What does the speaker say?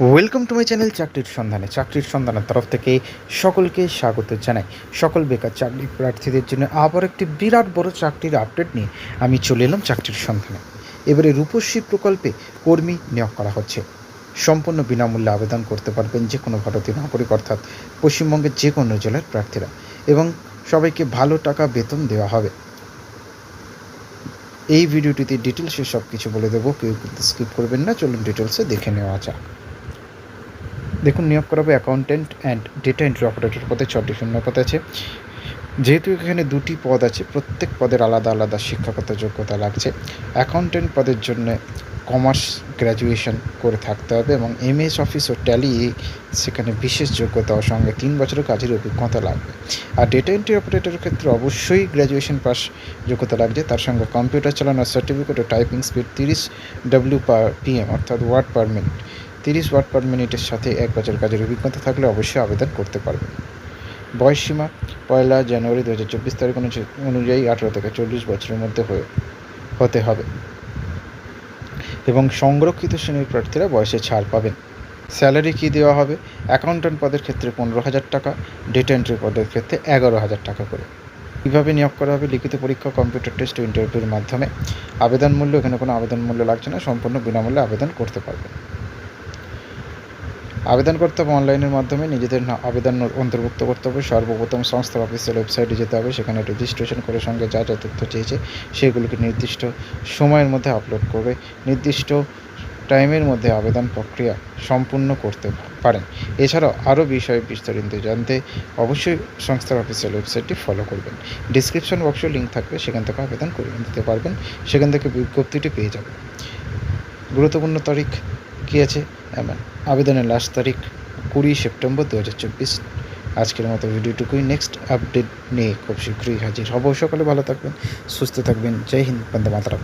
Welcome to my channel চাকরির সন্ধানে চাকরির সন্ধানের তরফ থেকে সকলকে স্বাগত জানাই। সকল বেকার চাকরি প্রার্থীদের জন্য আবার একটি বিরাট বড় চাকরির আপডেট নিয়ে আমি চলে এলাম চাকরির সন্ধানে এবারে রূপশ্রী প্রকল্পে কর্মী নিয়োগ করা হচ্ছে। সম্পূর্ণ বিনামূল্যে আবেদন করতে পারবেন যে কোনো ভারতীয় নাগরিক, অর্থাৎ পশ্চিমবঙ্গের যে কোনো জেলার প্রার্থীরা। এবং সবাইকে ভালো টাকা বেতন দেওয়া হবে। এই ভিডিওটিতে ডিটেলসে সব কিছু বলে দেবো। কেউ কিন্তু স্কিপ করবেন না। চলুন ডিটেলসে দেখে নেওয়া যাক। দেখুন, নিয়োগ করা হবে accountant and data entry operator পদে ছটি শূন্যপদ আছে। যেহেতু এখানে দুটি পদ আছে, প্রত্যেক পদের আলাদা আলাদা শিক্ষাগত যোগ্যতা লাগছে। অ্যাকাউন্টেন্ট পদের জন্য কমার্স গ্র্যাজুয়েশন করে থাকতে হবে এবং এমএস অফিস ও ট্যালি সেখানে বিশেষ যোগ্যতা ও সঙ্গে তিন বছরের কাজের অভিজ্ঞতা লাগবে। আর ডেটা এন্ট্রি অপারেটরের ক্ষেত্রে অবশ্যই গ্র্যাজুয়েশন পাস যোগ্যতা লাগছে। তার সঙ্গে কম্পিউটার চালানোর সার্টিফিকেট ও টাইপিং স্পিড তিরিশ ডাব্লিউ পার পিএম অর্থাৎ ওয়ার্ড পার মিনিট তিরিশ ওয়াট পার মিনিটের সাথে এক বছর কাজের অভিজ্ঞতা থাকলে অবশ্যই আবেদন করতে পারবে বয়সসীমা পয়লা জানুয়ারি দু হাজার চব্বিশ তারিখ অনুযায়ী- আঠেরো থেকে চল্লিশ বছরের মধ্যে হয়ে, হতে হবে। এবং সংরক্ষিত শ্রেণির প্রার্থীরা বয়সে ছাড় পাবেন। স্যালারি কী দেওয়া হবে? অ্যাকাউন্ট্যান্ট পদের ক্ষেত্রে পনেরো হাজার টাকা, ডেটা এন্ট্রি পদের ক্ষেত্রে এগারো হাজার টাকা করে। কীভাবে নিয়োগ করা হবে? লিখিত পরীক্ষা, কম্পিউটার টেস্ট ও ইন্টারভিউর মাধ্যমে। আবেদন মূল্য, এখানে কোনো আবেদন মূল্য লাগছে না, সম্পূর্ণ বিনামূল্যে আবেদন করতে পারবে আবেদন করতে হবে অনলাইনের মাধ্যমে। নিজেদের আবেদন অন্তর্ভুক্ত করতে হবে। সর্বপ্রথম সংস্থার অফিসিয়াল ওয়েবসাইটে যেতে হবে। সেখানে রেজিস্ট্রেশন করে সঙ্গে যা যা তথ্য চেয়েছে, সেগুলোকে নির্দিষ্ট সময়ের মধ্যে আপলোড করবে। নির্দিষ্ট টাইমের মধ্যে আবেদন প্রক্রিয়া সম্পূর্ণ করতে পারেন। এছাড়াও আরও বিষয়ে বিস্তারিত জানতে অবশ্যই সংস্থার অফিসিয়াল ওয়েবসাইটটি ফলো করবেন। ডিসক্রিপশন বক্সে লিঙ্ক থাকবে। সেখান থেকে আবেদন করে নিতে পারবেন। সেখান থেকে বিজ্ঞপ্তিটি পেয়ে যাবেন। গুরুত্বপূর্ণ তারিখ কী আছে আবেদনের লাস্ট তারিখ কুড়ি সেপ্টেম্বর দু হাজার চব্বিশ। আজকের মতো ভিডিওটুকুই। নেক্সট আপডেট নিয়ে খুব শীঘ্রই হাজির হব। সকালে ভালো থাকবেন, সুস্থ থাকবেন। জয় হিন্দ, বন্দে মাতারাম।